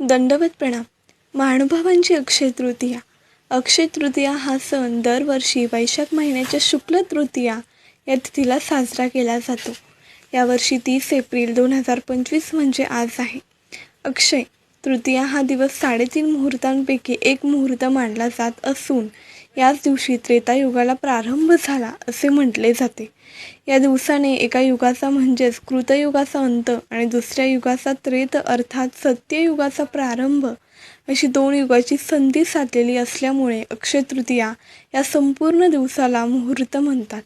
दंडवत प्रणाम. महानुभावांची अक्षय तृतीया. अक्षय तृतीया हा सण दरवर्षी वैशाख महिन्याच्या शुक्ल तृतीया या तिथीला साजरा केला जातो. यावर्षी तीस एप्रिल दोन हजार पंचवीस म्हणजे आज आहे. अक्षय तृतीया हा दिवस साडेतीन मुहूर्तांपैकी एक मुहूर्त मानला जात असून याच दिवशी त्रेतायुगाला प्रारंभ झाला असे म्हटले जाते. या दिवसाने एका युगाचा म्हणजेच कृतयुगाचा अंत आणि दुसऱ्या युगाचा त्रेत अर्थात सत्ययुगाचा प्रारंभ अशी दोन युगाची संधी साधलेली असल्यामुळे अक्षय तृतीया या संपूर्ण दिवसाला मुहूर्त म्हणतात.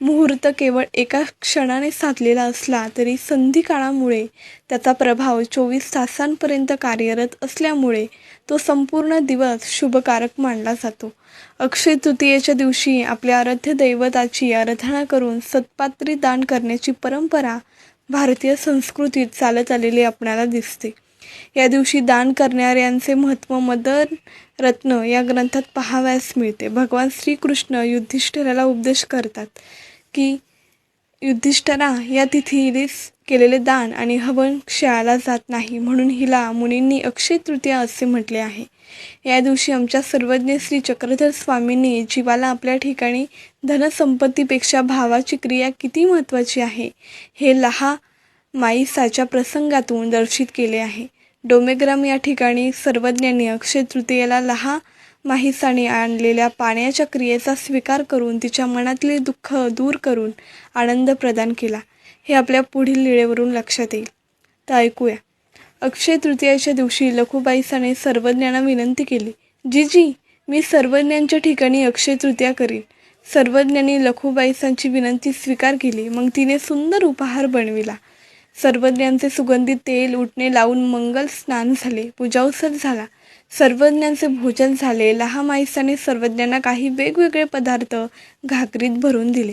मुहूर्त केवळ एका क्षणाने साधलेला असला तरी संधी काळामुळे त्याचा प्रभाव चोवीस तासांपर्यंत कार्यरत असल्यामुळे तो संपूर्ण दिवस शुभकारक मानला जातो. अक्षय तृतीयेच्या दिवशी आपल्या आराध्य दैवताची आराधना करून सत्पात्री दान करण्याची परंपरा भारतीय संस्कृतीत चालत आलेली आपणाला दिसते. या दिवशी दान करणाऱ्यांचे महत्त्व मदर रत्न या ग्रंथात पाहावयास मिळते. भगवान श्रीकृष्ण युधिष्ठिराला उपदेश करतात की युद्धिष्ठरा या तिथीस केलेले दान आणि हवन क्षयाला जात नाही. म्हणून हिला मुनींनी अक्षय तृतीया असे म्हटले आहे. या दिवशी आमच्या सर्वज्ञ श्री चक्रधर स्वामींनी जीवाला आपल्या ठिकाणी धनसंपत्तीपेक्षा भावाची क्रिया किती महत्त्वाची आहे हे लहा माईसाच्या प्रसंगातून दर्शित केले आहे. डोमेग्राम या ठिकाणी सर्वज्ञांनी अक्षय तृतीयेला लहा माहिसाने आणलेल्या पाण्याच्या क्रियेचा स्वीकार करून तिच्या मनातले दुःख दूर करून आनंद प्रदान केला. हे आपल्या पुढील लिळेवरून लक्षात येईल. तर ऐकूया. अक्षय तृतीयाच्या दिवशी लखुबाईसाने सर्वज्ञांना विनंती केली जी जी मी सर्वज्ञांच्या ठिकाणी अक्षय तृतीया करीन. सर्वज्ञांनी लखुबाईसांची विनंती स्वीकार केली मग तिने सुंदर उपहार बनविला. सर्वज्ञांचे सुगंधित तेल उठणे लावून मंगल स्नान झाले. पूजावसर झाला. सर्वज्ञांचे भोजन झाले. लहामाईसाने सर्वज्ञांना काही वेगवेगळे पदार्थ घागरीत भरून दिले.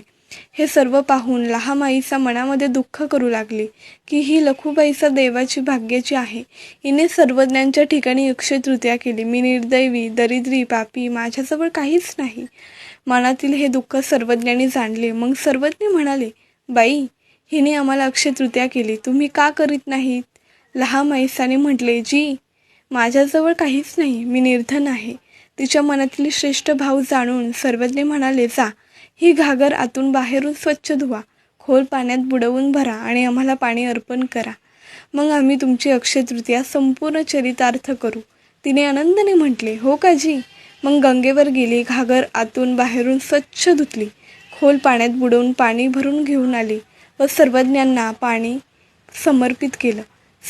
हे सर्व पाहून लहामाईसा मनामध्ये दुःख करू लागली की ही लखुबाईसा देवाची भाग्याची आहे. हिने सर्वज्ञांच्या ठिकाणी अक्षय तृतीया केली. मी निर्दैवी दरिद्री पापी माझ्याजवळ काहीच नाही. मनातील हे दुःख सर्वज्ञांनी जाणले. मग सर्वज्ञ म्हणाले बाई हिने आम्हाला अक्षय तृतीया केली. तुम्ही का करीत नाहीत? लहा म्हैसाने म्हटले जी माझ्याजवळ काहीच नाही. मी निर्धन आहे. तिच्या मनातील श्रेष्ठ भाव जाणून सर्वज्ञ म्हणाले जा. ही घागर आतून बाहेरून स्वच्छ धुवा. खोल पाण्यात बुडवून भरा आणि आम्हाला पाणी अर्पण करा. मग आम्ही तुमची अक्षय तृतीया संपूर्ण चरितार्थ करू. तिने आनंदाने म्हटले हो का जी? मग गंगेवर गेली घागर आतून बाहेरून स्वच्छ धुतली. खोल पाण्यात बुडवून पाणी भरून घेऊन आली. व सर्वज्ञांना पाणी समर्पित केलं.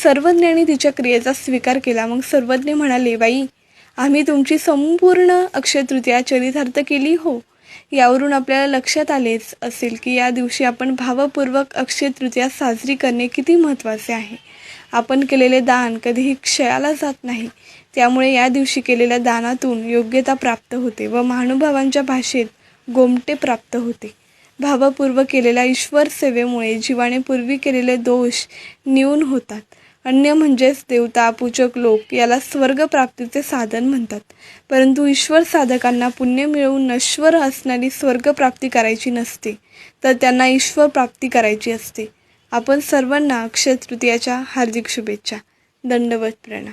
सर्वज्ञांनी तिच्या क्रियेचा स्वीकार केला. मग सर्वज्ञ म्हणाले बाई आम्ही तुमची संपूर्ण अक्षय तृतीया चरितार्थ केली हो. यावरून आपल्याला लक्षात आलेच असेल की या दिवशी आपण भावपूर्वक अक्षय तृतीया साजरी करणे किती महत्त्वाचे आहे. आपण केलेले दान कधीही क्षयाला जात नाही. त्यामुळे या दिवशी केलेल्या दानातून योग्यता प्राप्त होते व महानुभावांच्या भाषेत गोमटे प्राप्त होते. भावपूर्वक केलेल्या ईश्वर सेवेमुळे जीवाने पूर्वी केलेले दोष न्यून होतात. अन्य म्हणजेच देवता पूजक लोक याला स्वर्गप्राप्तीचे साधन म्हणतात. परंतु ईश्वर साधकांना पुण्य मिळवून नश्वर असणारी स्वर्गप्राप्ती करायची नसते तर त्यांना ईश्वर प्राप्ती करायची असते. आपण सर्वांना अक्षय तृतीयाच्या हार्दिक शुभेच्छा. दंडवत प्रणा.